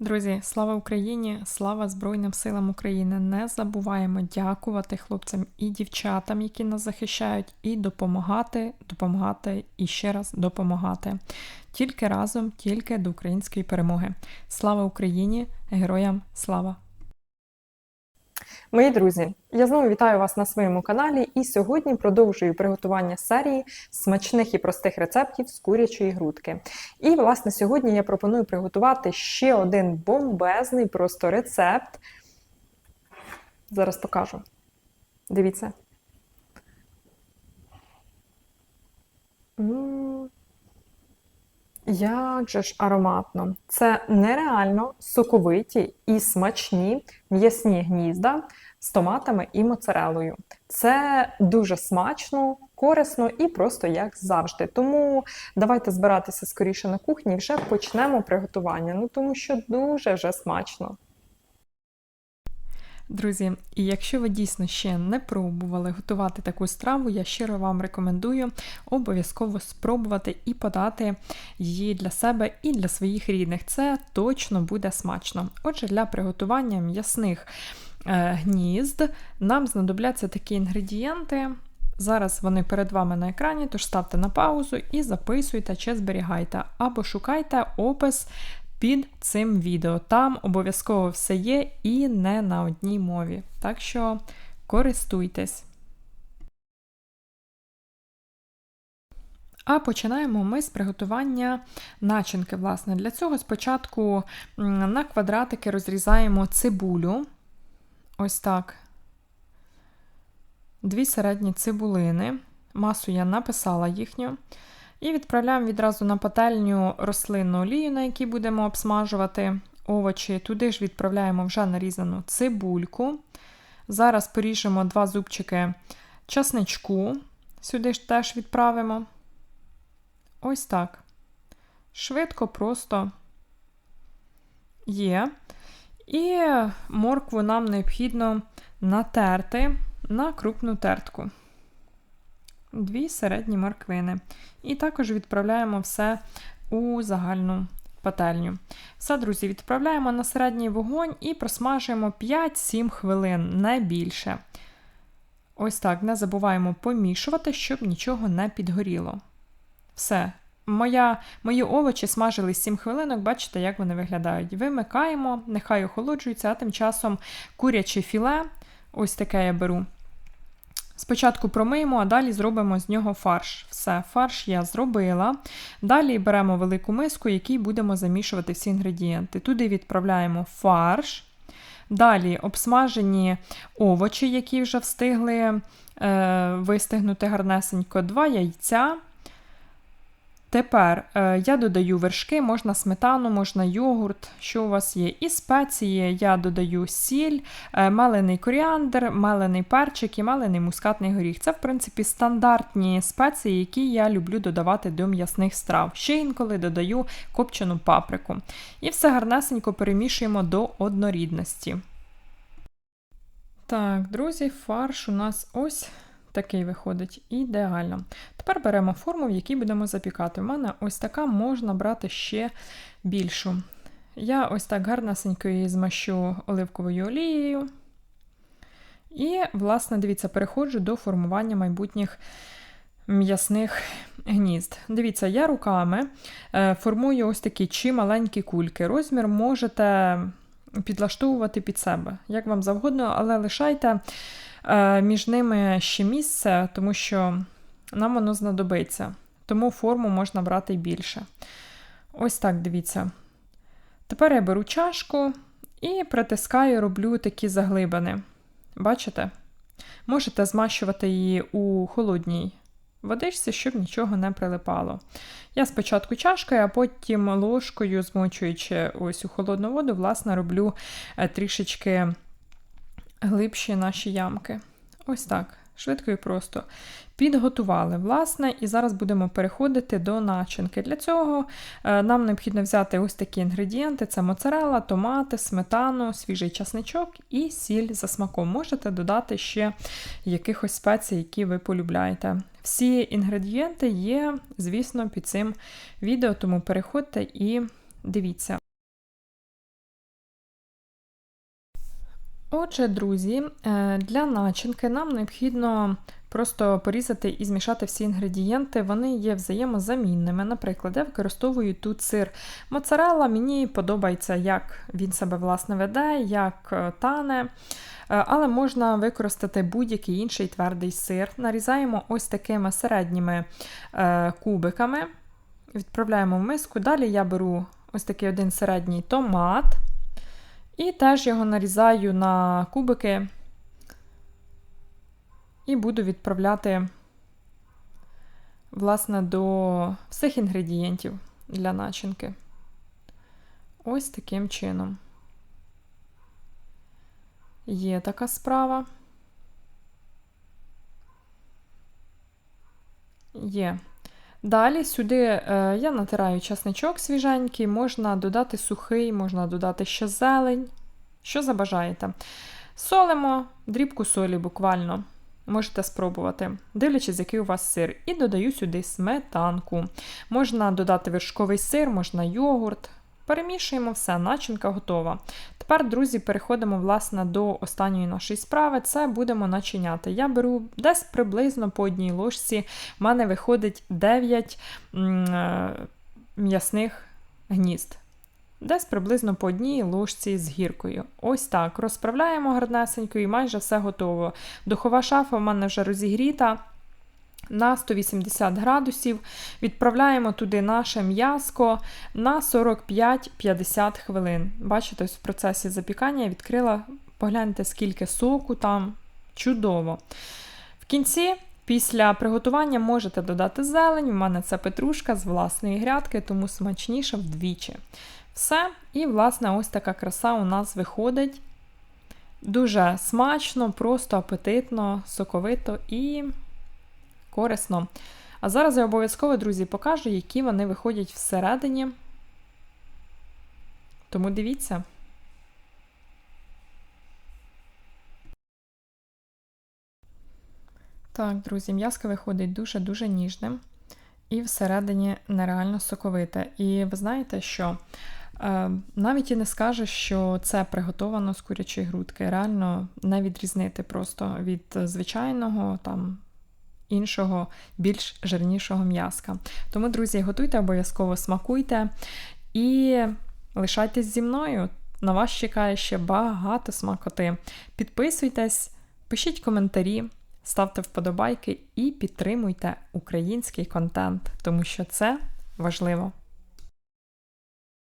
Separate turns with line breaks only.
Друзі, слава Україні! Слава Збройним силам України! Не забуваємо дякувати хлопцям і дівчатам, які нас захищають, і допомагати, допомагати і ще раз допомагати. Тільки разом, тільки до української перемоги. Слава Україні! Героям слава!
Мої друзі, я знову вітаю вас на своєму каналі і сьогодні продовжую приготування серії смачних і простих рецептів з курячої грудки. І, власне, сьогодні я пропоную приготувати ще один бомбезний просто рецепт. Зараз покажу. Дивіться. М, Як же ж ароматно! Це нереально соковиті і смачні м'ясні гнізда з томатами і моцарелою. Це дуже смачно, корисно і просто як завжди. Тому давайте збиратися скоріше на кухні і вже почнемо приготування. Ну тому що дуже вже смачно.
Друзі, і якщо ви дійсно ще не пробували готувати таку страву, я щиро вам рекомендую обов'язково спробувати і подати її для себе і для своїх рідних. Це точно буде смачно. Отже, для приготування м'ясних е, гнізд нам знадобляться такі інгредієнти. Зараз вони перед вами на екрані, тож ставте на паузу і записуйте чи зберігайте, або шукайте опис під цим відео. Там обов'язково все є і не на одній мові. Так що користуйтесь. А починаємо ми з приготування начинки. Власне, Для цього спочатку на квадратики розрізаємо цибулю. Ось так. Дві середні цибулини. Масу я написала їхню. І відправляємо відразу на пательню рослинну олію, на якій будемо обсмажувати овочі. Туди ж відправляємо вже нарізану цибульку. Зараз поріжемо два зубчики часничку, сюди ж теж відправимо. Ось так. Швидко, просто є. І моркву нам необхідно натерти на крупну тертку дві середні морквини. І також відправляємо все у загальну пательню. Все, друзі, відправляємо на середній вогонь і просмажуємо 5-7 хвилин, не більше. Ось так, не забуваємо помішувати, щоб нічого не підгоріло. Все. Моя, Мої овочі смажили 7 хвилинок, бачите, як вони виглядають. Вимикаємо, нехай охолоджуються, а тим часом куряче філе, ось таке я беру. Спочатку промиємо, а далі зробимо з нього фарш. Все, фарш я зробила. Далі беремо велику миску, в якій будемо замішувати всі інгредієнти. Туди відправляємо фарш. Далі обсмажені овочі, які вже встигли е, вистигнути гарнесенько, два яйця. Тепер е, я додаю вершки, можна сметану, можна йогурт, що у вас є. І спеції я додаю сіль, е, мелений коріандр, мелений перчик і мелений мускатний горіх. Це, в принципі, стандартні спеції, які я люблю додавати до м'ясних страв. Ще інколи додаю копчену паприку. І все гарнесенько перемішуємо до однорідності. Так, друзі, фарш у нас ось Такий виходить ідеально. Тепер беремо форму, в якій будемо запікати. У мене ось така можна брати ще більшу. Я ось так гарнесенько її змащу оливковою олією. І, власне, дивіться, переходжу до формування майбутніх м'ясних гнізд. Дивіться, я руками е, формую ось такі чи маленькі кульки. Розмір можете підлаштовувати під себе, як вам завгодно, але лишайте. Е, між ними ще місце, тому що нам воно знадобиться. Тому форму можна брати більше. Ось так дивіться. Тепер я беру чашку і притискаю, роблю такі заглибини. Бачите? Можете змащувати її у холодній водичці, щоб нічого не прилипало. Я спочатку чашкою, а потім ложкою, змочуючи ось у холодну воду, власне, роблю е, трішечки глибші наші ямки. Ось так. Швидко і просто підготували, власне, і зараз будемо переходити до начинки. Для цього е, нам необхідно взяти ось такі інгредієнти: це моцарела, томати, сметану, свіжий часничок і сіль за смаком. Можете додати ще якихось спецій, які ви полюбляєте. Всі інгредієнти є, звісно, під цим відео, тому переходьте і дивіться. Отже, друзі, е, для начинки нам необхідно просто порізати і змішати всі інгредієнти. Вони є взаємозамінними. Наприклад, я використовую тут сир моцарелла. Мені подобається, як він себе власне веде, як е, тане. Е, Але можна використати будь-який інший твердий сир. Нарізаємо ось такими середніми кубиками, відправляємо в миску. Далі я беру ось такий один середній томат. І теж його нарізаю на кубики і буду відправляти, власне, до всіх інгредієнтів для начинки. Ось таким чином. Є така справа. Є. Далі сюди е, я натираю часничок свіженький, можна додати сухий, можна додати ще зелень, що забажаєте. Солимо, дрібку солі буквально. Можете спробувати, дивлячись, який у вас сир. І додаю сюди сметанку. Можна додати вершковий сир, можна йогурт. Перемішуємо все, начинка готова. Тепер, друзі, переходимо власне до останньої нашої справи. Це будемо начиняти. Я беру десь приблизно по одній ложці. В мене виходить 9 е, м'ясних гнізд. Десь приблизно по одній ложці з гіркою. Ось так. Розправляємо гарнесенько і майже все готово. Духова шафа в мене вже розігріта. На 180 градусів відправляємо туди наше м'яско на 45-50 хвилин. Бачите, ось в процесі запікання я відкрила, погляньте, скільки соку там. Чудово. В кінці, після приготування, можете додати зелень. У мене це петрушка з власної грядки, тому смачніше вдвічі. Все. І, власне, ось така краса у нас виходить. Дуже смачно, просто апетитно, соковито і корисно. А зараз я обов'язково, друзі, покажу, які вони виходять всередині. Тому дивіться. Так, друзі, м'яско виходить дуже-дуже ніжним і всередині нереально соковите. І ви знаєте, що е, навіть і не скажеш, що це приготовано з курячої грудки. Реально не відрізнити просто від звичайного там. Іншого, більш жирнішого м'язка. Тому, друзі, готуйте обов'язково смакуйте і лишайтесь зі мною. На вас чекає ще багато смакоти. Підписуйтесь, пишіть коментарі, ставте вподобайки і підтримуйте український контент, тому що це важливо.